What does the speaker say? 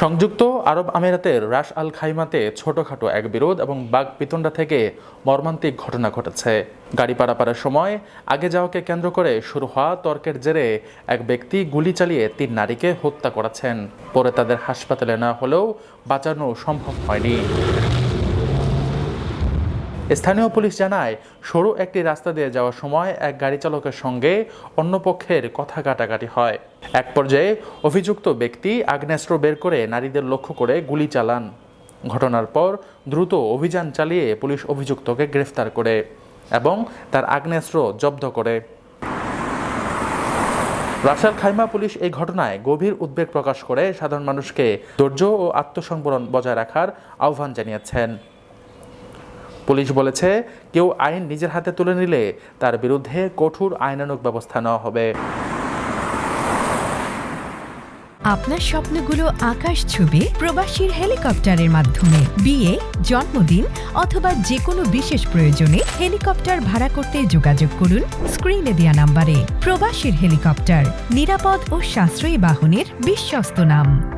সংযুক্ত আরব আমিরাতের রাস আল খাইমাতে ছোটখাটো এক বিরোধ এবং বাঘ পিতন্ডা থেকে মর্মান্তিক ঘটনা ঘটেছে। গাড়ি পারাপারের সময় আগে যাওয়াকে কেন্দ্র করে শুরু হওয়া তর্কের জেরে এক ব্যক্তি গুলি চালিয়ে তিন নারীকে হত্যা করেছেন। পরে তাদের হাসপাতালে না হলেও বাঁচানো সম্ভব হয়নি। স্থানীয় পুলিশ জানায়, সরু একটি রাস্তা দিয়ে যাওয়ার সময় এক গাড়ি চালকের সঙ্গে অন্য পক্ষের কথা কাটাকাটি হয়। এক পর্যায়ে অভিযুক্ত ব্যক্তি আগ্নেয়াস্ত্র বের করে নারীদের লক্ষ্য করে গুলি চালান। ঘটনার পর দ্রুত অভিযান চালিয়ে পুলিশ অভিযুক্তকে গ্রেফতার করে এবং তার আগ্নেয়াস্ত্র জব্দ করে। রাশাল খাইমা পুলিশ এই ঘটনায় গভীর উদ্বেগ প্রকাশ করে সাধারণ মানুষকে ধৈর্য ও আত্মসংবরণ বজায় রাখার আহ্বান জানিয়েছেন। পুলিশ বলেছে, কেউ আইন নিজের হাতে তুলে নিলে তার বিরুদ্ধে কঠোর আইনানুগ ব্যবস্থা নেওয়া হবে। আপনার স্বপ্নগুলো আকাশ ছুবে প্রবাসীর হেলিকপ্টারের মাধ্যমে। বিয়ে, জন্মদিন অথবা যে কোনো বিশেষ প্রয়োজনে হেলিকপ্টার ভাড়া করতে যোগাযোগ করুন স্ক্রিনে দেওয়া নাম্বারে। প্রবাসীর হেলিকপ্টার, নিরাপদ ও সাশ্রয়ী বাহনের বিশ্বস্ত নাম।